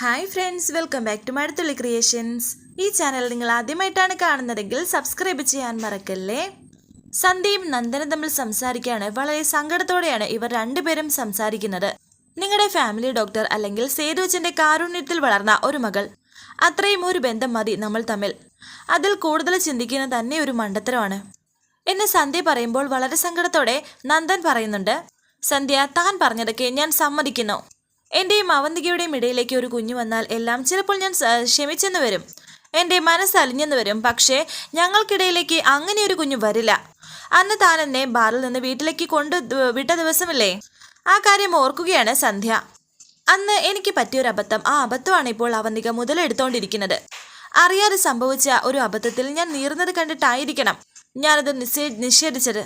Hi friends welcome back to Mazhathulli creations ഈ channel നിങ്ങൾ ആദ്യമായിട്ടാണ് കാണുന്നതെങ്കിൽ സബ്സ്ക്രൈബ് ചെയ്യാൻ മറക്കല്ലേ? സന്ധ്യയും നന്ദനും തമ്മിൽ സംസാരിക്കുകയാണ് വളരെ സങ്കടത്തോടെയാണ് ഇവർ രണ്ടുപേരും സംസാരിക്കുന്നത്. നിങ്ങളുടെ ഫാമിലി ഡോക്ടർ അല്ലെങ്കിൽ സേതുവച്ചന്റെ കാരുണ്യത്തിൽ വളർന്ന ഒരു മകൾ. അത്രയും ഒരു ബന്ധം മതി നമ്മൾ തമ്മിൽ. അതിൽ കൂടുതൽ ചിന്തിക്കുന്ന തന്നെ ഒരു മണ്ടത്തരമാണ്. എന്ന് സന്ധ്യ പറയുമ്പോൾ വളരെ സങ്കടത്തോടെ നന്ദൻ പറയുന്നുണ്ട് സന്ധ്യ താൻ പറഞ്ഞതൊക്കെ ഞാൻ സമ്മതിക്കുന്നു. എന്റെയും അവന്തികയുടെയും ഇടയിലേക്ക് ഒരു കുഞ്ഞു വന്നാൽ എല്ലാം ചിലപ്പോൾ ഞാൻ ക്ഷമിച്ചെന്ന് വരും. എന്റെ മനസ്സ് അലിഞ്ഞെന്ന് വരും. പക്ഷേ ഞങ്ങൾക്കിടയിലേക്ക് അങ്ങനെ ഒരു കുഞ്ഞു വരില്ല. അന്ന് താൻ എന്നെ ബാറിൽ നിന്ന് വീട്ടിലേക്ക് കൊണ്ട് വിട്ട ദിവസമില്ലേ? ആ കാര്യം ഓർക്കുകയാണ് സന്ധ്യ. അന്ന് എനിക്ക് പറ്റിയൊരു അബദ്ധം. ആ അബദ്ധമാണ് ഇപ്പോൾ അവന്തിക മുതലെടുത്തോണ്ടിരിക്കുന്നത് അറിയാതെ സംഭവിച്ച ഒരു അബദ്ധത്തിൽ ഞാൻ നീറുന്നത് കണ്ടിട്ടായിരിക്കണം ഞാനത് നിഷേ നിഷേധിച്ചത്.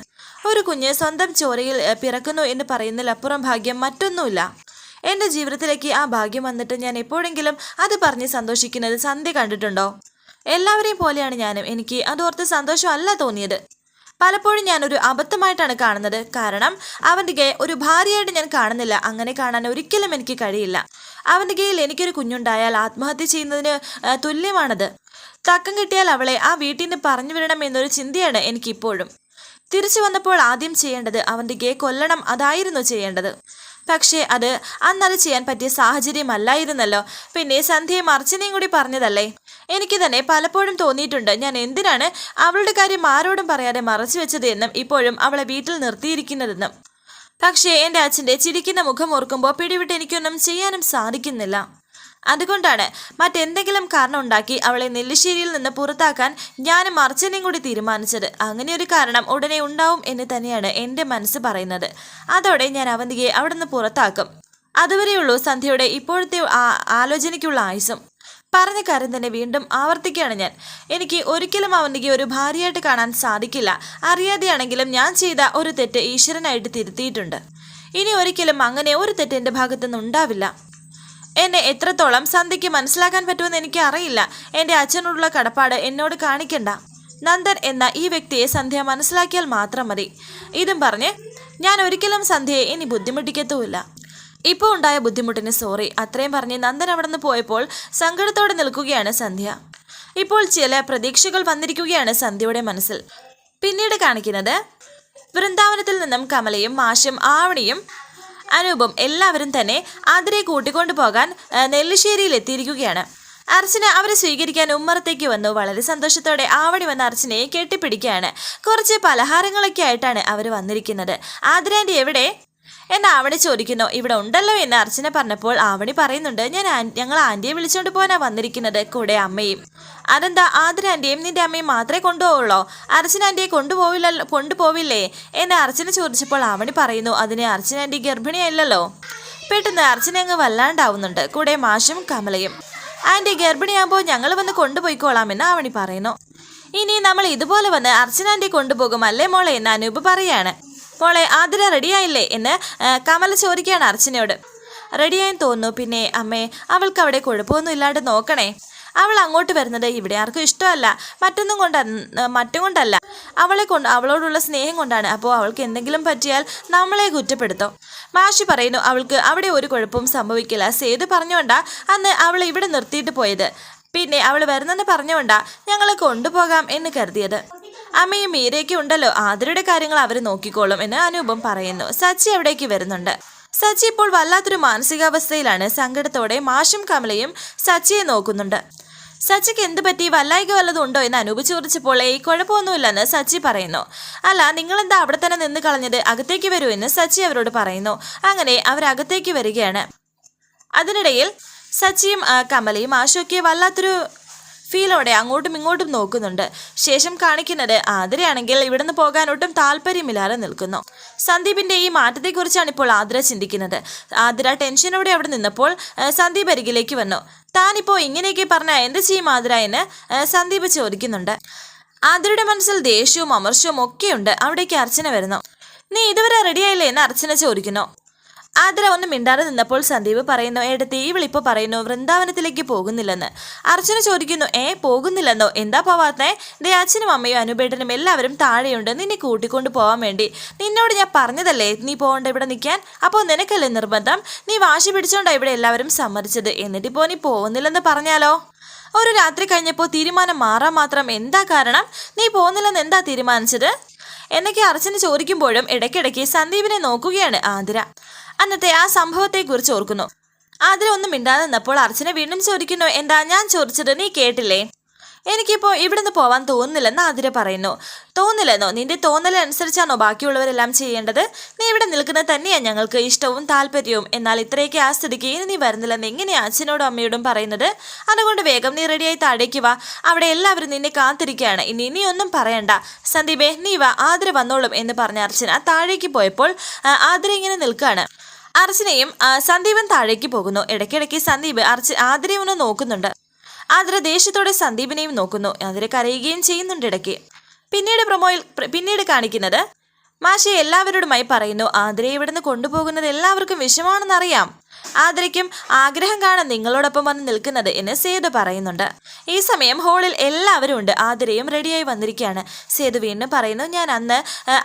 ഒരു കുഞ്ഞ് സ്വന്തം ചോരയിൽ പിറക്കുന്നു എന്ന് പറയുന്നതിലപ്പുറം ഭാഗ്യം മറ്റൊന്നുമില്ല. എന്റെ ജീവിതത്തിലേക്ക് ആ ഭാഗ്യം വന്നിട്ട് ഞാൻ എപ്പോഴെങ്കിലും അത് പറഞ്ഞ് സന്തോഷിക്കുന്നത് സന്ധ്യ കണ്ടിട്ടുണ്ടോ? എല്ലാവരെയും പോലെയാണ് ഞാനും. എനിക്ക് അതോർത്ത് സന്തോഷമല്ല തോന്നിയത്. പലപ്പോഴും ഞാനൊരു അബദ്ധമായിട്ടാണ് കാണുന്നത്. കാരണം അവന്തികയെ ഒരു ഭാര്യയായിട്ട് ഞാൻ കാണുന്നില്ല. അങ്ങനെ കാണാൻ ഒരിക്കലും എനിക്ക് കഴിയില്ല. അവന്തികയിൽ എനിക്കൊരു കുഞ്ഞുണ്ടായാൽ ആത്മഹത്യ ചെയ്യുന്നതിന് തുല്യമാണത്. തക്കം കിട്ടിയാൽ അവളെ ആ വീട്ടിൽ നിന്ന് പറഞ്ഞു വിടണം എന്നൊരു ചിന്തയാണ് എനിക്കിപ്പോഴും. തിരിച്ചു വന്നപ്പോൾ ആദ്യം ചെയ്യേണ്ടത് അവന്തികയെ കൊല്ലണം. അതായിരുന്നു ചെയ്യേണ്ടത്. പക്ഷേ അത് അന്നത് ചെയ്യാൻ പറ്റിയ സാഹചര്യമല്ലായിരുന്നല്ലോ. പിന്നെ സന്ധ്യയും അർച്ചനയും കൂടി പറഞ്ഞതല്ലേ? എനിക്ക് തന്നെ പലപ്പോഴും തോന്നിയിട്ടുണ്ട്. ഞാൻ എന്തിനാണ് അവളുടെ കാര്യം ആരോടും പറയാതെ മറച്ചു വെച്ചത് എന്നും ഇപ്പോഴും അവളെ വീട്ടിൽ നിർത്തിയിരിക്കുന്നതെന്നും. പക്ഷേ എന്റെ അച്ഛന്റെ ചിരിക്കുന്ന മുഖം ഓർക്കുമ്പോൾ പിടിവിട്ട് എനിക്കൊന്നും ചെയ്യാനും സാധിക്കുന്നില്ല. അതുകൊണ്ടാണ് മറ്റെന്തെങ്കിലും കാരണം ഉണ്ടാക്കി അവളെ നെല്ലിശ്ശേരിയിൽ നിന്ന് പുറത്താക്കാൻ ഞാൻ അർച്ചനയും കൂടി തീരുമാനിച്ചത്. അങ്ങനെ ഒരു കാരണം ഉടനെ ഉണ്ടാവും എന്ന് തന്നെയാണ് എന്റെ മനസ്സ് പറയുന്നത്. അതോടെ ഞാൻ അവന്തികയെ അവിടെ നിന്ന് പുറത്താക്കും. അതുവരെയുള്ളൂ സന്ധ്യയുടെ ഇപ്പോഴത്തെ ആലോചനയ്ക്കുള്ള ആയുസും പറഞ്ഞ കാര്യം തന്നെ വീണ്ടും ആവർത്തിക്കുകയാണ് ഞാൻ. എനിക്ക് ഒരിക്കലും അവന്തികയെ ഒരു ഭാര്യയായിട്ട് കാണാൻ സാധിക്കില്ല. അറിയാതെയാണെങ്കിലും ഞാൻ ചെയ്ത ഒരു തെറ്റ് ഈശ്വരനായിട്ട് തിരുത്തിയിട്ടുണ്ട്. ഇനി ഒരിക്കലും അങ്ങനെ ഒരു തെറ്റ് എന്റെ ഭാഗത്തുനിന്ന് ഉണ്ടാവില്ല. എന്നെ എത്രത്തോളം സന്ധ്യയ്ക്ക് മനസ്സിലാക്കാൻ പറ്റുമെന്ന് എനിക്ക് അറിയില്ല എന്റെ അച്ഛനോടുള്ള കടപ്പാട് എന്നോട് കാണിക്കണ്ട. നന്ദൻ എന്ന ഈ വ്യക്തിയെ സന്ധ്യ മനസ്സിലാക്കിയാൽ മാത്രം മതി. ഇതും പറഞ്ഞ് ഞാൻ ഒരിക്കലും സന്ധ്യയെ ഇനി ബുദ്ധിമുട്ടിക്കത്തുമില്ല. ഇപ്പോൾ ഉണ്ടായ ബുദ്ധിമുട്ടിന് സോറി. അത്രയും പറഞ്ഞ് നന്ദൻ അവിടെ നിന്ന് പോയപ്പോൾ സങ്കടത്തോടെ നിൽക്കുകയാണ് സന്ധ്യ. ഇപ്പോൾ ചില പ്രതീക്ഷകൾ വന്നിരിക്കുകയാണ് സന്ധ്യയുടെ മനസ്സിൽ. പിന്നീട് കാണിക്കുന്നത് വൃന്ദാവനത്തിൽ നിന്നും കമലയും മാഷും ആവണിയും അനൂപും എല്ലാവരും തന്നെ ആതിരയെ കൂട്ടിക്കൊണ്ടു പോകാൻ നെല്ലിശ്ശേരിയിൽ എത്തിയിരിക്കുകയാണ്. അർച്ചന അവരെ സ്വീകരിക്കാൻ ഉമ്മറത്തേക്ക് വന്നു. വളരെ സന്തോഷത്തോടെ ആവണി വന്ന അർച്ചനയെ കെട്ടിപ്പിടിക്കുകയാണ്. കുറച്ച് പലഹാരങ്ങളൊക്കെ ആയിട്ടാണ് അവർ വന്നിരിക്കുന്നത്. ആതിരാന്റെ എവിടെ? എന്ന് ആവണി ചോദിക്കുന്നു ഇവിടെ ഉണ്ടല്ലോ? എന്ന് അർച്ചന പറഞ്ഞപ്പോൾ ആവണി പറയുന്നുണ്ട് ഞാൻ ഞങ്ങൾ ആന്റിയെ വിളിച്ചുകൊണ്ട് പോകാനാ വന്നിരിക്കുന്നത് കൂടെ അമ്മയും. അതെന്താ? ആദര ആന്റിയും നിന്റെ അമ്മയും മാത്രമേ കൊണ്ടുപോവുള്ളോ? അർച്ചന ആന്റിയെ കൊണ്ടുപോവില്ല കൊണ്ടുപോവില്ലേ? എന്ന് അർച്ചന ചോദിച്ചപ്പോൾ ആവണി പറയുന്നു അതിന് അർച്ചന ആന്റി ഗർഭിണിയല്ലല്ലോ. പെട്ടെന്ന് അർച്ചന അങ്ങ് വല്ലാണ്ടാവുന്നുണ്ട് കൂടെ മാഷും കമലയും. ആന്റി ഗർഭിണിയാകുമ്പോൾ ഞങ്ങൾ വന്ന് കൊണ്ടുപോയിക്കോളാമെന്ന് ആവണി പറയുന്നു. ഇനി നമ്മൾ ഇതുപോലെ വന്ന് അർച്ചന ആന്റി കൊണ്ടുപോകും അല്ലേ മോളെ? എന്ന് അനൂപ് പറയാണ്. മോളെ ആതിര റെഡിയായില്ലേ എന്ന് കമൽ ചോദിക്കുകയാണ് അർച്ചനയോട്. റെഡിയായെന്ന് തോന്നുന്നു. പിന്നെ അമ്മേ അവൾക്ക് അവിടെ കുഴപ്പമൊന്നും ഇല്ലാണ്ട് നോക്കണേ. അവൾ അങ്ങോട്ട് വരുന്നത് ഇവിടെ ആർക്കും ഇഷ്ടമല്ല. മറ്റൊന്നും കൊണ്ട മറ്റും കൊണ്ടല്ല. അവളെ കൊണ്ട് അവളോടുള്ള സ്നേഹം കൊണ്ടാണ്. അപ്പോൾ അവൾക്ക് എന്തെങ്കിലും പറ്റിയാൽ നമ്മളെ കുറ്റപ്പെടുത്തും. മാഷി പറയുന്നു അവൾക്ക് അവിടെ ഒരു കുഴപ്പവും സംഭവിക്കില്ല. സേതു പറഞ്ഞുകൊണ്ടാ അന്ന് അവൾ ഇവിടെ നിർത്തിയിട്ട് പോയത്. പിന്നെ അവൾ വരുന്നെന്ന് പറഞ്ഞുകൊണ്ടാ ഞങ്ങളെ കൊണ്ടുപോകാം എന്ന് കരുതിയത്. അമ്മയും മീരയൊക്കെ ഉണ്ടല്ലോ. ആതിരയുടെ കാര്യങ്ങൾ അവർ നോക്കിക്കോളും എന്ന് അനൂപം പറയുന്നു. സച്ചി അവിടേക്ക് വരുന്നുണ്ട്? സച്ചി ഇപ്പോൾ വല്ലാത്തൊരു മാനസികാവസ്ഥയിലാണ്. സങ്കടത്തോടെ മാഷും കമലയും സച്ചിയെ നോക്കുന്നുണ്ട്. സച്ചിക്ക് എന്ത് പറ്റി? വല്ലായിക വല്ലതും ഉണ്ടോ എന്ന് അനൂപ് ചോദിച്ചപ്പോൾ ഈ കുഴപ്പമൊന്നുമില്ലെന്ന് സച്ചി പറയുന്നു. അല്ല നിങ്ങളെന്താ അവിടെ തന്നെ നിന്ന് കളഞ്ഞത്? അകത്തേക്ക് വരൂ എന്ന് സച്ചി അവരോട് പറയുന്നു. അങ്ങനെ അവർ അകത്തേക്ക് വരികയാണ്. അതിനിടയിൽ സച്ചിയും കമലയും ആശുവൊക്കെ വല്ലാത്തൊരു ഫീലോടെ അങ്ങോട്ടും ഇങ്ങോട്ടും നോക്കുന്നുണ്ട്. ശേഷം കാണിക്കുന്നത് ആതിരയാണെങ്കിൽ ഇവിടുന്ന് പോകാൻ ഒട്ടും താല്പര്യമില്ലാതെ നിൽക്കുന്നു. സന്ദീപിന്റെ ഈ മാറ്റത്തെക്കുറിച്ചാണ് ഇപ്പോൾ ആതിര ചിന്തിക്കുന്നത്. ആതിര ടെൻഷനോടെ അവിടെ നിന്നപ്പോൾ സന്ദീപ് അരികിലേക്ക് വന്നു. താനിപ്പോൾ ഇങ്ങനെയൊക്കെ പറഞ്ഞാൽ എന്ത് ചെയ്യും ആതിര എന്ന് സന്ദീപ് ചോദിക്കുന്നുണ്ട്. ആതിരയുടെ മനസ്സിൽ ദേഷ്യവും അമർഷവും ഒക്കെയുണ്ട്. അവിടേക്ക് അർച്ചന വരുന്നു. നീ ഇതുവരെ റെഡിയായില്ലേ എന്ന് അർച്ചന ചോദിക്കുന്നു. ആതിര ഒന്ന് മിണ്ടാതെ നിന്നപ്പോൾ സന്ദീപ് പറയുന്നു എടുത്ത് ഇവളിപ്പോൾ പറയുന്നു വൃന്ദാവനത്തിലേക്ക് പോകുന്നില്ലെന്ന്. അർച്ചന ചോദിക്കുന്നു ഏ പോകുന്നില്ലെന്നോ? എന്താ പോവാത്തേ ദേ അച്ഛനും അമ്മയും അനുബേട്ടനും എല്ലാവരും താഴെയുണ്ട് നിന്നെ കൂട്ടിക്കൊണ്ട് പോവാൻ വേണ്ടി. നിന്നോട് ഞാൻ പറഞ്ഞതല്ലേ നീ പോകണ്ട ഇവിടെ നിൽക്കാൻ? അപ്പോൾ നിനക്കല്ലേ നിർബന്ധം? നീ വാശി പിടിച്ചോണ്ടാ ഇവിടെ എല്ലാവരും സമ്മതിച്ചത്. എന്നിട്ടിപ്പോൾ നീ പോകുന്നില്ലെന്ന് പറഞ്ഞാലോ? ഒരു രാത്രി കഴിഞ്ഞപ്പോൾ തീരുമാനം മാറാൻ മാത്രം എന്താ കാരണം? നീ പോകുന്നില്ലെന്ന് എന്താ തീരുമാനിച്ചത്? എന്നൊക്കെ അർച്ചന ചോദിക്കുമ്പോഴും ഇടയ്ക്കിടയ്ക്ക് സന്ദീപിനെ നോക്കുകയാണ് ആതിര. അന്നത്തെ ആ സംഭവത്തെക്കുറിച്ച് ഓർക്കുന്നു. ആതിര ഒന്നും മിണ്ടാതെ നിന്നപ്പോൾ അർച്ചന വീണ്ടും ചോദിക്കുന്നു എന്താ ഞാൻ ചോദിച്ചത് നീ കേട്ടില്ലേ? എനിക്കിപ്പോൾ ഇവിടുന്ന് പോവാൻ തോന്നുന്നില്ലെന്ന് ആതിര പറയുന്നു. തോന്നില്ലെന്നോ നിന്റെ തോന്നലനുസരിച്ചാണോ ബാക്കിയുള്ളവരെല്ലാം ചെയ്യേണ്ടത്? നീ ഇവിടെ നിൽക്കുന്നത് തന്നെയാണ് ഞങ്ങൾക്ക് ഇഷ്ടവും താല്പര്യവും. എന്നാൽ ഇത്രയൊക്കെ ആ സ്ഥിതിക്ക് ഇനി നീ വരുന്നില്ലെന്ന് എങ്ങനെയാ അച്ഛനോടും അമ്മയോടും പറയുന്നത്? അതുകൊണ്ട് വേഗം നീ റെഡിയായി താഴേക്ക് വാ. അവിടെ എല്ലാവരും നിന്നെ കാത്തിരിക്കുകയാണ്. ഇനി ഇനി ഒന്നും പറയണ്ട. സന്ദീപേ നീ വാ. ആതിര വന്നോളും എന്ന് പറഞ്ഞ അർച്ചന താഴേക്ക് പോയപ്പോൾ ആതിര ഇങ്ങനെ നിൽക്കുകയാണ്. അർച്ചനയും സന്ദീപൻ താഴേക്ക് പോകുന്നു. ഇടയ്ക്കിടയ്ക്ക് സന്ദീപ് അർച്ച ആതിരയെ ഒന്ന് നോക്കുന്നുണ്ട്. ആതിര ദേഷ്യത്തോടെ സന്ദീപിനെയും നോക്കുന്നു. ആതിര കരയുകയും ചെയ്യുന്നുണ്ട് ഇടയ്ക്ക്. പിന്നീട് പ്രൊമോയിൽ പിന്നീട് കാണിക്കുന്നത് മാഷെ എല്ലാവരോടുമായി പറയുന്നു ആതിരയെ ഇവിടുന്ന് കൊണ്ടുപോകുന്നത് എല്ലാവർക്കും വിഷമാണെന്നറിയാം ആതിരയ്ക്കും ആഗ്രഹം കാണാൻ നിങ്ങളോടൊപ്പം വന്ന് നിൽക്കുന്നത് എന്ന് സേതു പറയുന്നുണ്ട്. ഈ സമയം ഹോളിൽ എല്ലാവരും ഉണ്ട്. ആതിരയും റെഡിയായി വന്നിരിക്കുകയാണ്. സേതു വീണ്ടും പറയുന്നു ഞാൻ അന്ന്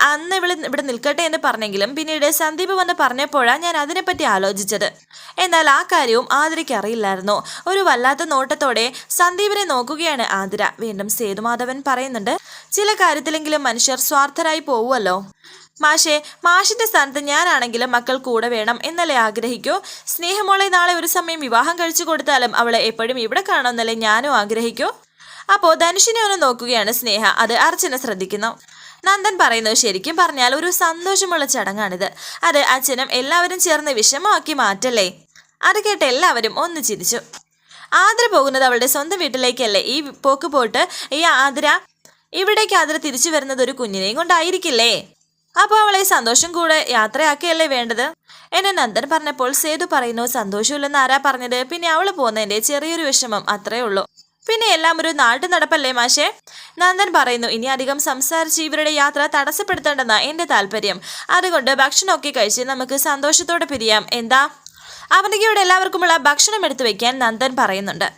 അന്ന് ഇവിടെ ഇവിടെ നിൽക്കട്ടെ എന്ന് പറഞ്ഞെങ്കിലും പിന്നീട് സന്ദീപ് വന്ന് പറഞ്ഞപ്പോഴാണ് ഞാൻ അതിനെപ്പറ്റി ആലോചിച്ചത്. എന്നാൽ ആ കാര്യവും ആതിരയ്ക്ക് അറിയില്ലായിരുന്നു. ഒരു വല്ലാത്ത നോട്ടത്തോടെ സന്ദീപിനെ നോക്കുകയാണ് ആതിര. വീണ്ടും സേതുമാധവൻ പറയുന്നുണ്ട് ചില കാര്യത്തിലെങ്കിലും മനുഷ്യർ സ്വാർത്ഥരായി പോവുമല്ലോ മാഷെ മാഷിന്റെ സ്ഥാനത്ത് ഞാനാണെങ്കിലും മക്കൾ കൂടെ വേണം എന്നല്ലേ ആഗ്രഹിക്കൂ? സ്നേഹമോളെ നാളെ ഒരു സമയം വിവാഹം കഴിച്ചു കൊടുത്താലും അവളെ എപ്പോഴും ഇവിടെ കാണുമെന്നല്ലേ ഞാനും ആഗ്രഹിക്കൂ. അപ്പോൾ ധനുഷിനെ ഒന്ന് നോക്കുകയാണ് സ്നേഹ. അത് അർച്ചന ശ്രദ്ധിക്കുന്നു. നന്ദൻ പറയുന്നത് ശരിക്കും പറഞ്ഞാൽ ഒരു സന്തോഷമുള്ള ചടങ്ങാണിത്. അത് അച്ഛനും എല്ലാവരും ചേർന്ന് വിഷമമാക്കി മാറ്റല്ലേ? അത് കേട്ട് എല്ലാവരും ഒന്ന് ചിരിച്ചു. ആതിര പോകുന്നത് അവളുടെ സ്വന്തം വീട്ടിലേക്കല്ലേ? ഈ പോക്ക് പോട്ട് ഈ ആതിര ഇവിടേക്ക് ആതിര തിരിച്ചു വരുന്നത് ഒരു കുഞ്ഞിനെയും കൊണ്ടായിരിക്കില്ലേ? അപ്പോൾ അവളെ സന്തോഷം കൂടെ യാത്രയാക്കിയല്ലേ വേണ്ടത്? എന്നെ നന്ദൻ പറഞ്ഞപ്പോൾ സേതു പറയുന്നു സന്തോഷമില്ലെന്ന് ആരാ പറഞ്ഞത്? പിന്നെ അവൾ പോകുന്നതിന്റെ ചെറിയൊരു വിഷമം അത്രേ ഉള്ളൂ. പിന്നെ എല്ലാം ഒരു നാട്ടു നടപ്പല്ലേ മാഷേ? നന്ദൻ പറയുന്നു ഇനി അധികം സംസാരിച്ച് ഇവരുടെ യാത്ര തടസ്സപ്പെടുത്തേണ്ടെന്ന എന്റെ താല്പര്യം. അതുകൊണ്ട് ഭക്ഷണമൊക്കെ കഴിച്ച് നമുക്ക് സന്തോഷത്തോടെ പിരിയാം. എന്താ? അവന്തികയോട് എല്ലാവർക്കുമുള്ള ഭക്ഷണം എടുത്തു വയ്ക്കാൻ നന്ദൻ പറയുന്നുണ്ട്.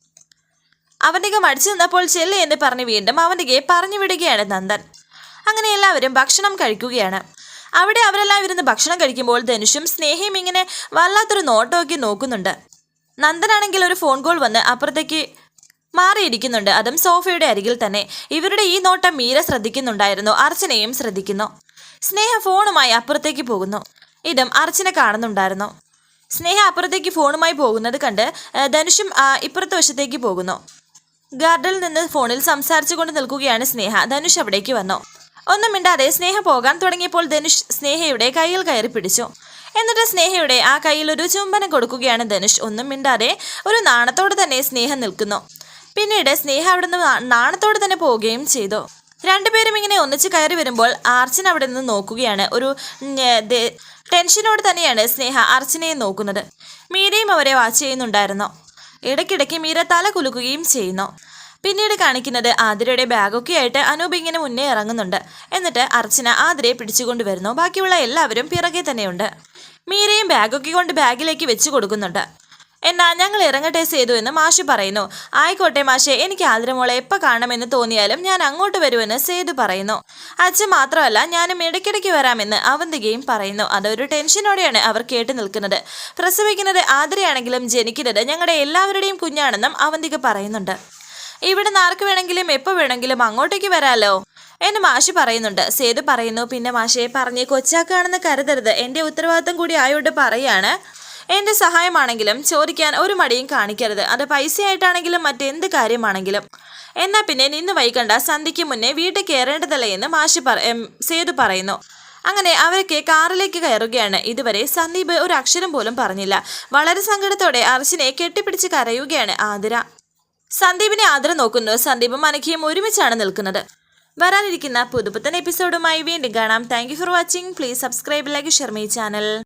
അവന്തിക മടിച്ചു നിന്നപ്പോൾ ചെല്ലു എന്ന് പറഞ്ഞ് വീണ്ടും അവന്തികയെ പറഞ്ഞു വിടുകയാണ് നന്ദൻ. അങ്ങനെ എല്ലാവരും ഭക്ഷണം കഴിക്കുകയാണ്. അവിടെ അവരെല്ലാം ഇരുന്ന് ഭക്ഷണം കഴിക്കുമ്പോൾ ധനുഷും സ്നേഹയും ഇങ്ങനെ വല്ലാത്തൊരു നോട്ടമൊക്കെ നോക്കുന്നുണ്ട്. നന്ദനാണെങ്കിൽ ഒരു ഫോൺ കോൾ വന്ന് അപ്പുറത്തേക്ക് മാറിയിരിക്കുന്നുണ്ട്. അതും സോഫയുടെ അരികിൽ തന്നെ. ഇവരുടെ ഈ നോട്ടം മീര ശ്രദ്ധിക്കുന്നുണ്ടായിരുന്നു. അർച്ചനയും ശ്രദ്ധിക്കുന്നു. സ്നേഹ ഫോണുമായി അപ്പുറത്തേക്ക് പോകുന്നു. ഇതും അർച്ചന കാണുന്നുണ്ടായിരുന്നു. സ്നേഹ അപ്പുറത്തേക്ക് ഫോണുമായി പോകുന്നത് കണ്ട് ധനുഷും ഇപ്പുറത്തെ വശത്തേക്ക് പോകുന്നു. ഗാർഡനിൽ നിന്ന് ഫോണിൽ സംസാരിച്ചുകൊണ്ട് നിൽക്കുകയാണ് സ്നേഹ. ധനുഷ് അവിടേക്ക് വന്നു. ഒന്നും മിണ്ടാതെ സ്നേഹ പോകാൻ തുടങ്ങിയപ്പോൾ ധനുഷ് സ്നേഹയുടെ കയ്യിൽ കയറി പിടിച്ചു. എന്നിട്ട് സ്നേഹയുടെ ആ കയ്യിൽ ഒരു ചുംബനം കൊടുക്കുകയാണ് ധനുഷ്. ഒന്നും മിണ്ടാതെ ഒരു നാണത്തോടെ തന്നെ സ്നേഹം നിൽക്കുന്നു. പിന്നീട് സ്നേഹ അവിടുന്ന് നാണത്തോടെ തന്നെ പോവുകയും ചെയ്തു. രണ്ടുപേരും ഇങ്ങനെ ഒന്നിച്ച് കയറി വരുമ്പോൾ ആർച്ചൻ അവിടെ നിന്ന് നോക്കുകയാണ്. ഒരു ടെൻഷനോട് തന്നെയാണ് സ്നേഹ അർച്ചനയെ നോക്കുന്നത്. മീരയും അവരെ വാച്ച് ചെയ്യുന്നുണ്ടായിരുന്നു. ഇടയ്ക്കിടയ്ക്ക് മീര തല കുലുക്കുകയും ചെയ്യുന്നു. പിന്നീട് കാണിക്കുന്നത് ആതിരയുടെ ബാഗൊക്കെ ആയിട്ട് അനൂപ് ഇങ്ങനെ മുന്നേ ഇറങ്ങുന്നുണ്ട്. എന്നിട്ട് അർച്ചന ആതിരയെ പിടിച്ചുകൊണ്ടുവരുന്നു ബാക്കിയുള്ള എല്ലാവരും പിറകെ തന്നെയുണ്ട്. മീരയും ബാഗൊക്കെ കൊണ്ട് ബാഗിലേക്ക് വെച്ച് കൊടുക്കുന്നുണ്ട്. എന്നാ ഞങ്ങൾ ഇറങ്ങട്ടെ സേതു എന്ന് മാഷ് പറയുന്നു. ആയിക്കോട്ടെ മാഷെ എനിക്ക് ആതിരമോളെ എപ്പോൾ കാണുമെന്ന് തോന്നിയാലും ഞാൻ അങ്ങോട്ട് വരുമെന്ന് സേതു പറയുന്നു. അച്ഛൻ മാത്രമല്ല ഞാനും ഇടയ്ക്കിടയ്ക്ക് വരാമെന്ന് അവന്തികയും പറയുന്നു. അതൊരു ടെൻഷനോടെയാണ് അവർ കേട്ട് നിൽക്കുന്നത്. പ്രസവിക്കുന്നത് ആതിരയാണെങ്കിലും ജനിക്കുന്നത് ഞങ്ങളുടെ എല്ലാവരുടെയും കുഞ്ഞാണെന്നും അവന്തിക പറയുന്നുണ്ട്. ഇവിടെ നിന്ന് ആർക്ക് വേണമെങ്കിലും എപ്പോൾ വേണമെങ്കിലും അങ്ങോട്ടേക്ക് വരാലോ. എന്ന് മാഷി പറയുന്നുണ്ട്. സേതു പറയുന്നു പിന്നെ മാഷയെ പറഞ്ഞ് കൊച്ചാക്കാണെന്ന് കരുതരുത്. എന്റെ ഉത്തരവാദിത്തം കൂടി ആയോണ്ട് പറയാണ്. എന്റെ സഹായമാണെങ്കിലും ചോദിക്കാൻ ഒരു മടിയും കാണിക്കരുത്. അത് പൈസയായിട്ടാണെങ്കിലും മറ്റെന്ത് കാര്യമാണെങ്കിലും. എന്നാ പിന്നെ നിന്ന് വൈകണ്ട. സന്ധ്യയ്ക്ക് മുന്നേ വീട്ടിൽ കയറേണ്ടതല്ലേ എന്ന് മാഷി പറ സേതു പറയുന്നു. അങ്ങനെ അവരൊക്കെ കാറിലേക്ക് കയറുകയാണ്. ഇതുവരെ സന്ദീപ് ഒരു അക്ഷരം പോലും പറഞ്ഞില്ല. വളരെ സങ്കടത്തോടെ അർശിനെ കെട്ടിപ്പിടിച്ച് കരയുകയാണ് ആതിര. സന്ദീപിനെ ആദര നോക്കുന്നു. സന്ദീപും അനഘയും ഒരുമിച്ചാണ് നിൽക്കുന്നത്. വരാനിരിക്കുന്ന പുതുപുത്തൻ എപ്പിസോഡുമായി വീണ്ടും കാണാം. Thank for watching please subscribe like share my channel